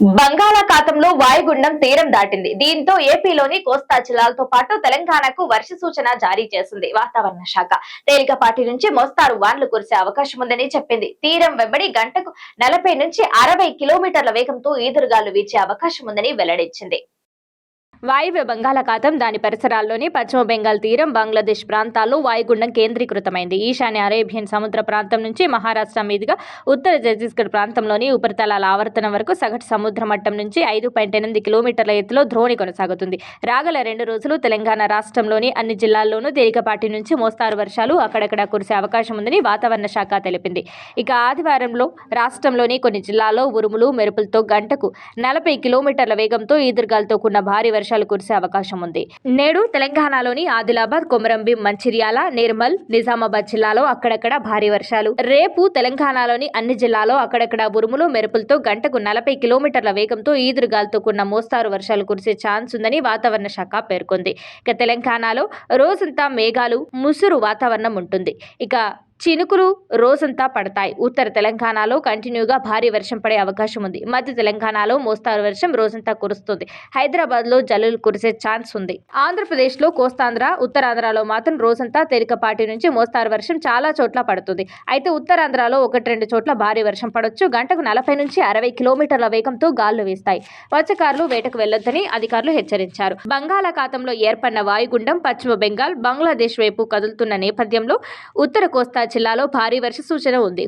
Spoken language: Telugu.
బంగాళాఖాతంలో వాయుగుండం తీరం దాటింది. దీంతో ఏపీలోని కోస్తా జిల్లాలతో పాటు తెలంగాణకు వర్ష సూచన జారీ చేసింది వాతావరణ శాఖ. తేలికపాటి నుంచి మోస్తారు వాన్లు కురిసే అవకాశం ఉందని చెప్పింది. తీరం వెంబడి గంటకు నలభై నుంచి అరవై కిలోమీటర్ల వేగంతో ఈదురుగాలు వీచే అవకాశం ఉందని వెల్లడించింది. వాయువ్య బంగాళాఖాతం దాని పరిసరాల్లోని పశ్చిమ బెంగాల్ తీరం బంగ్లాదేశ్ ప్రాంతాల్లో వాయుగుండం కేంద్రీకృతమైంది. ఈశాన్య అరేబియన్ సముద్ర ప్రాంతం నుంచి మహారాష్ట్ర మీదుగా ఉత్తర ఛత్తీస్గఢ్ ప్రాంతంలోని ఉపరితలాల ఆవర్తనం వరకు సగటు సముద్ర మట్టం నుంచి ఐదు పాయింట్ ఎనిమిది కిలోమీటర్ల ఎత్తులో ద్రోణి కొనసాగుతుంది. రాగల రెండు రోజులు తెలంగాణ రాష్ట్రంలోని అన్ని జిల్లాల్లోనూ తేలికపాటి నుంచి మోస్తారు వర్షాలు అక్కడక్కడ కురిసే అవకాశం ఉందని వాతావరణ శాఖ తెలిపింది. ఇక ఆదివారంలో రాష్ట్రంలోని కొన్ని జిల్లాల్లో ఉరుములు మెరుపులతో గంటకు నలభై కిలోమీటర్ల వేగంతో ఈదురుగాలతో కూడిన భారీ వర్షాలు కురిసే అవకాశం ఉంది. నేడు తెలంగాణలోని ఆదిలాబాద్ కొమరంభీం మంచిర్యాల నిర్మల్ నిజామాబాద్ జిల్లాలో అక్కడక్కడ భారీ వర్షాలు. రేపు తెలంగాణలోని అన్ని జిల్లాలో అక్కడక్కడ ఉరుములు మెరుపులతో గంటకు నలభై కిలోమీటర్ల వేగంతో ఈదురుగాలతో కూడిన మోస్తారు వర్షాలు కురిసే ఛాన్స్ ఉందని వాతావరణ శాఖ పేర్కొంది. ఇక తెలంగాణలో రోజంతా మేఘాలు ముసురు వాతావరణం ఉంటుంది. ఇక చినుకులు రోజంతా పడతాయి. ఉత్తర తెలంగాణలో కంటిన్యూగా భారీ వర్షం పడే అవకాశం ఉంది. మధ్య తెలంగాణలో మోస్తారు వర్షం రోజంతా కురుస్తుంది. హైదరాబాద్లో జల్లులు కురిసే ఛాన్స్ ఉంది. ఆంధ్రప్రదేశ్లో కోస్తాంధ్ర ఉత్తరాంధ్రలో మాత్రం రోజంతా తేలికపాటి నుంచి మోస్తారు వర్షం చాలా చోట్ల పడుతుంది. అయితే ఉత్తరాంధ్రలో ఒకటి రెండు చోట్ల భారీ వర్షం పడవచ్చు గంటకు నలభై నుంచి అరవై కిలోమీటర్ల వేగంతో గాలులు వేస్తాయి. మత్స్యకారులు వేటకు వెళ్ళొద్దని అధికారులు హెచ్చరించారు. బంగాళాఖాతంలో ఏర్పడిన వాయుగుండం పశ్చిమ బెంగాల్ బంగ్లాదేశ్ వైపు కదులుతున్న నేపథ్యంలో ఉత్తర కోస్తా జిల్లాలో భారీ వర్ష సూచన ఉంది.